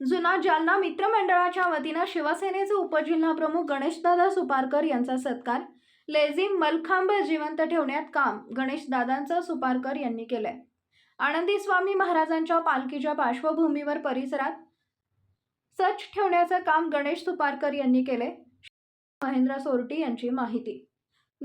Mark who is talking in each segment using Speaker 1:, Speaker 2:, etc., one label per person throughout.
Speaker 1: जुना जालना मित्रमंडळाच्या वतीनं शिवसेनेचे उपजिल्हा प्रमुख गणेशदादा सुपारकर यांचा सत्कार लेझिम मलखांब जिवंत ठेवण्यात काम गणेशदादांचं सुपारकर यांनी केलंय. आनंदी स्वामी महाराजांच्या पालखीच्या पार्श्वभूमीवर परिसरात सच ठेवण्याचं काम गणेश सुपारकर यांनी केले महेंद्र सोरटी यांची माहिती.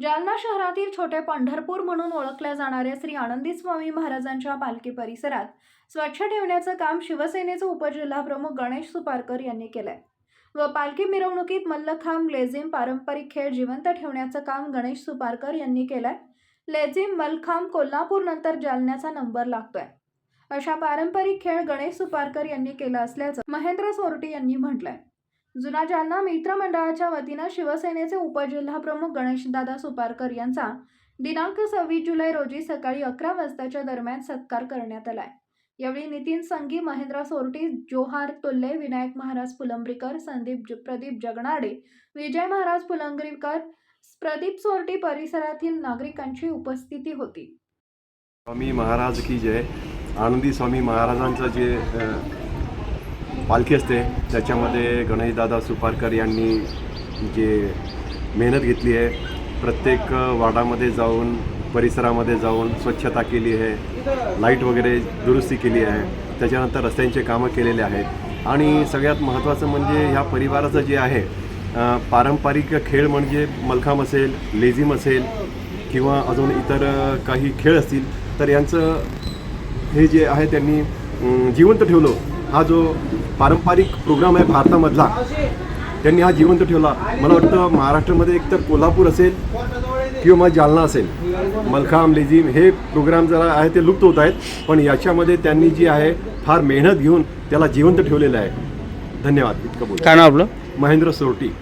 Speaker 1: जालना शहरातील छोटे पंढरपूर म्हणून ओळखल्या जाणाऱ्या श्री आनंदी स्वामी महाराजांच्या पालखी परिसरात स्वच्छ ठेवण्याचं काम शिवसेनेचे उपजिल्हाप्रमुख गणेश सुपारकर यांनी केलंय. व पालखी मिरवणुकीत मल्लखांब लेझिम पारंपरिक खेळ जिवंत ठेवण्याचं काम गणेश सुपारकर यांनी केलंय. लेझिम मल्लखांब कोल्हापूर नंतर जालन्याचा नंबर लागतोय. अशा पारंपरिक खेळ गणेश सुपारकर यांनी केला असल्याचं महेंद्र सोरटी यांनी म्हटलंय. जुना जालना मित्रमंडळाच्या वतीनं शिवसेनेचे उपजिल्हा प्रमुख गणेशदादा सुपारकर यांचा दिनांक सव्वीस जुलै रोजी सकाळी अकरा वाजताच्या दरम्यान सत्कार करण्यात आलाय. यावेळी नितीन संगी महेंद्र सोरटी जोहार तुल्ले विनायक महाराज फुलंब्रीकर संदीप प्रदीप जगनाडे विजय महाराज फुलंब्रीकर प्रदीप सोरटी परिसरातील नागरिकांची उपस्थिती होती.
Speaker 2: स्वामी महाराज की जय. आनंदी स्वामी महाराजांचं जे पालखी असते. त्याच्यामध्ये गणेशदादा सुपारकर यांनी जे मेहनत घेतली आहे प्रत्येक वार्डामध्ये जाऊन परिसरामध्ये जाऊन स्वच्छता केली आहे लाइट वगैरे दुरुस्ती केली आहे. त्याच्यानंतर रस्त्यांचे कामं केलेले आहेत. आणि सगळ्यात महत्त्वाचं म्हणजे ह्या परिवाराचं जे आहे पारंपरिक खेळ म्हणजे मलखांब असेल लेझिम असेल किंवा अजून इतर काही खेळ असतील तर यांचं हे जे आहे त्यांनी जिवंत ठेवलं. हा जो पारंपरिक प्रोग्राम आहे भारतामधला त्यांनी हा जिवंत ठेवला. मला वाटतं महाराष्ट्रामध्ये एकतर कोल्हापूर असेल किंवा मग जालना असेल. मलखाम लेझिम हे प्रोग्राम जरा आहे ते लुप्त होत आहेत पण याच्यामध्ये त्यांनी जी आहे फार मेहनत घेऊन त्याला जिवंत ठेवलेलं आहे. धन्यवाद. इतकं बोल
Speaker 3: काय नाव आपलं?
Speaker 2: महेंद्र सोरटी.